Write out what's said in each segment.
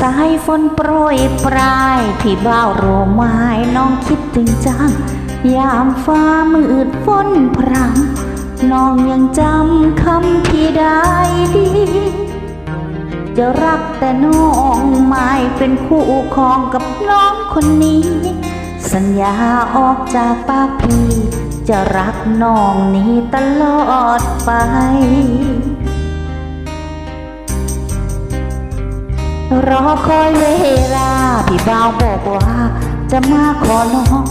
สายฝนโปรยปลายพี่บ่าวโรไม้น้องคิดถึงจัง ยามฟ้ามืดฝนพรำน้องยังจำคำพี่ได้ดี จะรักแต่น้องไม่เป็นคู่ครองกับน้องคนนี้ สัญญาออกจากปากพี่ จะรักน้องนี้ตลอดไป รอคอยเวลา พี่บ่าวบอกว่า จะมาขอน้อง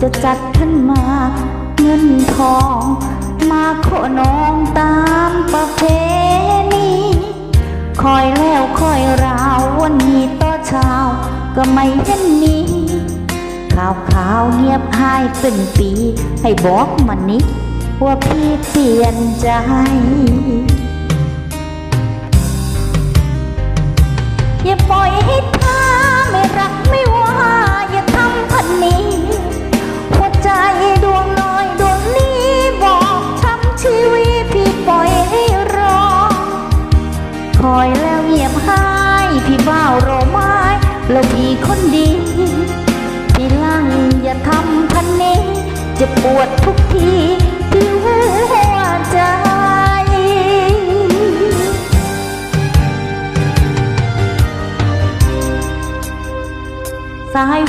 จะจัดขึ้นมาเงินทอง มาขอน้องตามประเพณีคอยแล้วคอยราววันนี้ต่อเช้า ก็ไม่เห็นมีข่าวข่าวเงียบหายเป็นปี ให้บอกมันนิว่าพี่เปลี่ยนใจ อยให้ท่าไม่รักไม่ว่าอย่าทำพันนี้ หัวใจดวงน้อยดวงนี้บอกช้ำชีวิตพี่ปล่อยให้รอ คอยแล้วเงียบหายพี่บ้าวโรไม้แล้วพี่คนดีพี่ลังอย่าทำพันนี้จะปวดทุกทีที่หัว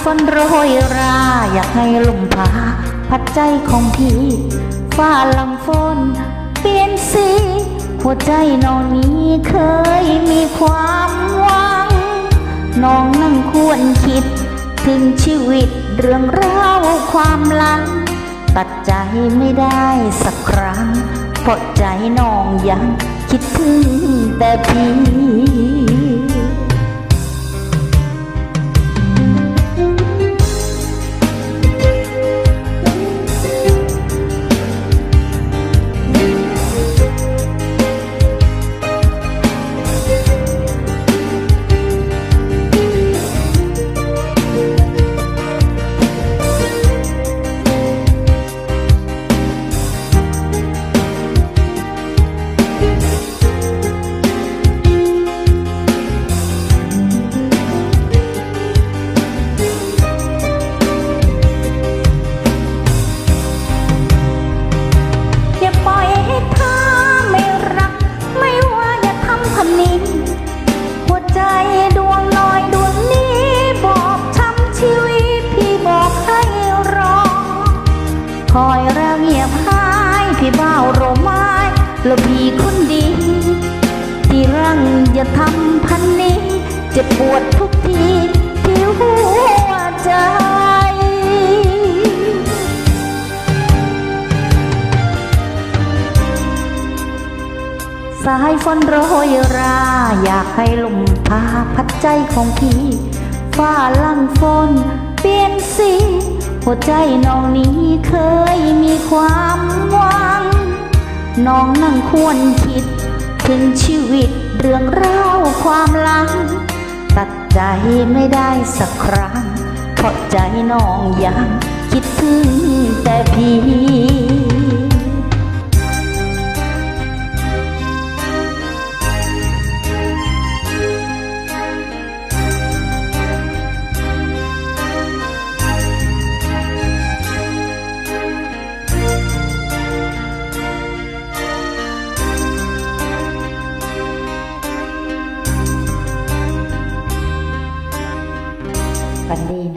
ฝนโรยรา อยากให้ลมพาพัดใจของพี่ฟ้าหลังฝนเปลี่ยนสีหัวใจน้องนี้เคยมีความหวัง น้องนั่งควรคิด ถึงชีวิตเรื่องราวความหลัง ตัดใจไม่ได้สักครั้งเพราะใจน้องยังคิดถึงแต่พี่ ปวดทุกทีที่หัวใจ สายฝนโรยรา อยากให้ลมพาพัดใจของพี่ฟ้าลังฝนเปลี่ยนสีหัวใจน้องนี้เคยมีความหวัง น้องนั่งควรคิด ถึงชีวิตเรื่องราวความหลัง ตัดใจไม่ได้สักครั้งเพราะใจน้องยังคิดถึงแต่พี่ ฝันดี